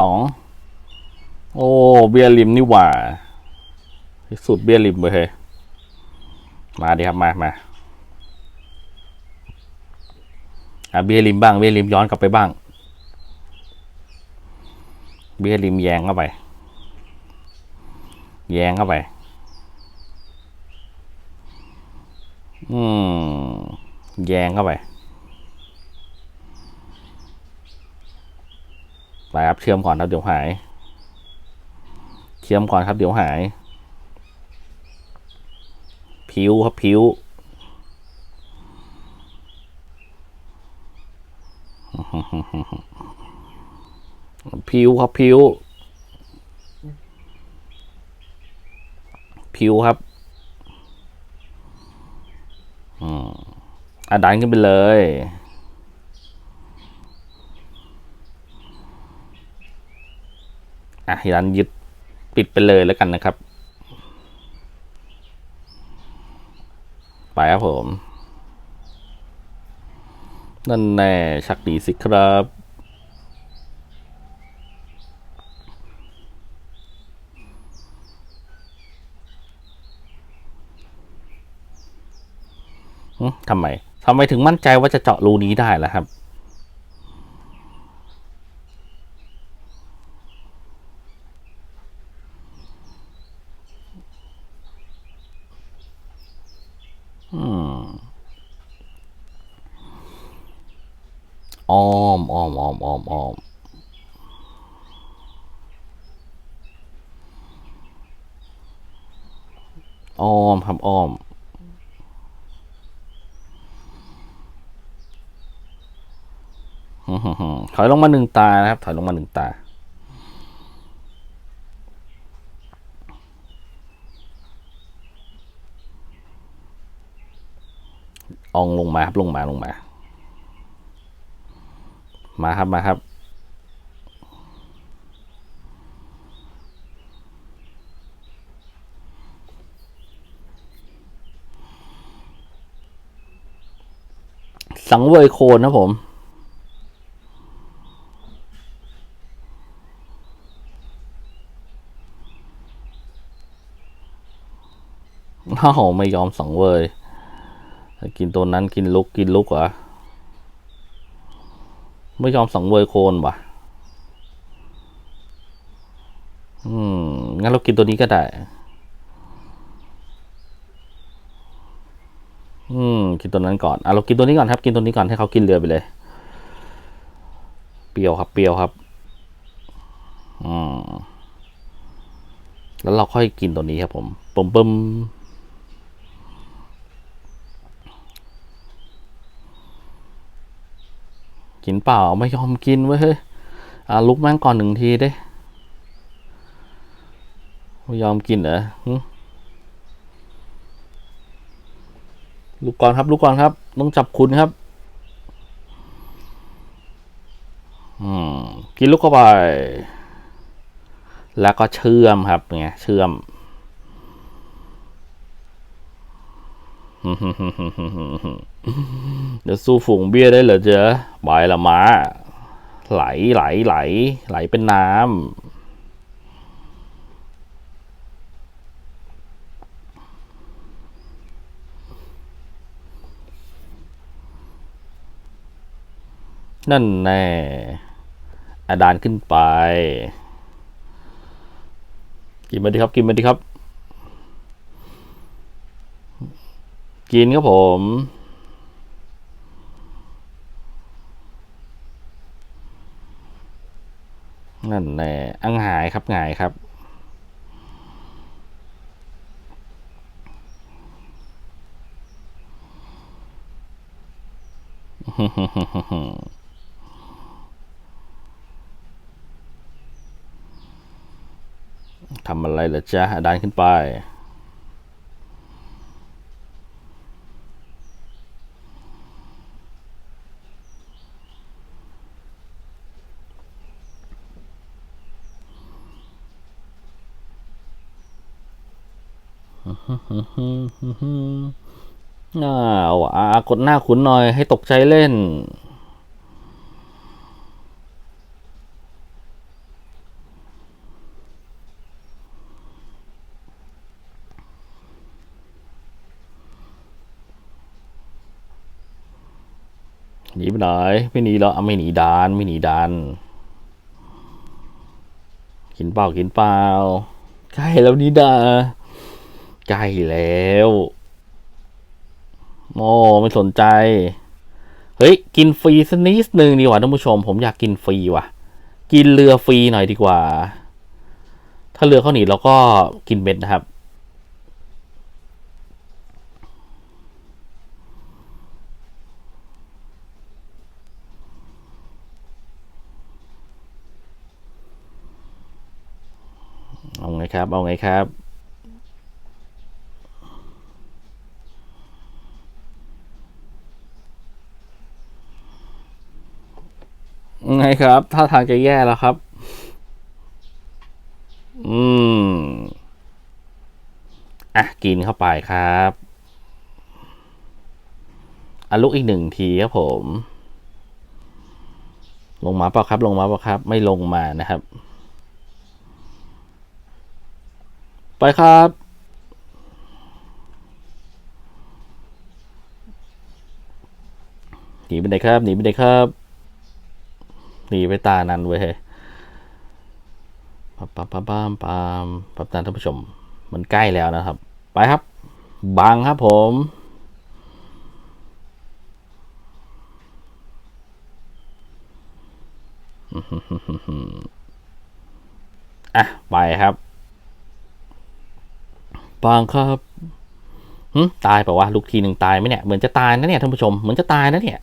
ต๋อง โอ้เบียร์ริมนี่หว่าสุดเบียร์ริมเลยเฮ้ยมาดิครับมามาอะเบียร์ริมบ้างเบียร์ริมย้อนกลับไปบ้าง เบียร์ริมแยงเข้าไป แยงเข้าไป อืมแยงเข้าไป ไปครับเชื่อมก่อนครับเดี๋ยวหาย เชื่อมก่อนครับเดี๋ยวหาย ผิวครับผิวผิวครับผิวผิวครับอืมอะดันขึ้นไปเลย อะยันยึดปิดไปเลยแล้วกันนะครับ ไปครับผมนั่นแน่ชักดีสิครับ ทำไม ทำไมถึงมั่นใจว่าจะเจาะรูนี้ได้ล่ะครับ อ้อมอ้อมอ้อมอ้อมอ้อมอ้อมครับอ้อมถอยลงมาหนึ่งตานะครับ ถอยลงมาหนึ่งตา อองลงมาครับลงมาลงมา มาครับมาครับ สังเวยโคนนะผมอ้าวไม่ยอมสังเวย กินตัวนั้นกินลุกกินลุกเหรอ ไม่ยอมสังเวยโคนวะอืม งั้นเรากินตัวนี้ก็ได้ อืม กินตัวนั้นก่อน อะ เรากินตัวนี้ก่อนครับ กินตัวนี้ก่อนให้เขากินเรือไปเลย เปรี้ยวครับ เปรี้ยวครับ อืม แล้วเราค่อยกินตัวนี้ครับผมปมปม กินเปล่าไม่ยอมกินเว้ยเฮ้ยลุกแม่งก่อนหนึ่งทีเด้ไม่ยอมกินเหรอลุกก่อนครับลุกก่อนครับ ต้องจับคุณครับ อืม กินลูกเข้าไป แล้วก็เชื่อมครับไงเชื่อมเดี๋ ยวสู้ฝูงเบี้ยได้เหรอเจ๊บายละม้า ไหลไหลไหล ไหลเป็นน้ำนั่นแน่อาดานขึ้นไป กินมาดีครับ กินมาดีครับ กินครับผม นั่นแหละอังหายครับหงายครับ ทำอะไรเหรอจ๊ะดันขึ้นไป อากดหน้าขุนหน่อยให้ตกใจเล่น หนีไปไหนไม่หนีแล้วไม่หนีดานไม่หนีดานกินเปล่ากินเปล่าใกล้แล้วนิดาใกล้แล้ว โอ้ไม่สนใจ เฮ้ย กินฟรีสักนิดนึงดีกว่าท่านผู้ชม ผมอยากกินฟรีว่ะ กินเรือฟรีหน่อยดีกว่า ถ้าเรือเขาหนีเราก็กินเบ็ดนะครับ เอาไงครับ เอาไงครับ ครับท่าทางจะแย่แล้วครับ อืม อะ กินเข้าไปครับอะลุกอีกหนึ่งทีครับผม ลงมาเปล่าครับ ลงมาเปล่าครับ ไม่ลงมานะครับ ไปครับ หนีไปไหนครับ หนีไปไหนครับ หนีไปตานั้นเว้ยปั๊มปั๊มปั๊มปั๊มปั๊มปั๊มตาท่านผู้ชม มันใกล้แล้วนะครับ ไปครับ บังครับผมอะ ไปครับบังครับตายเปล่าวะลูกทีหนึ่งตายไหมเนี่ย เหมือนจะตายนะเนี่ยท่านผู้ชม เหมือนจะตายนะเนี่ย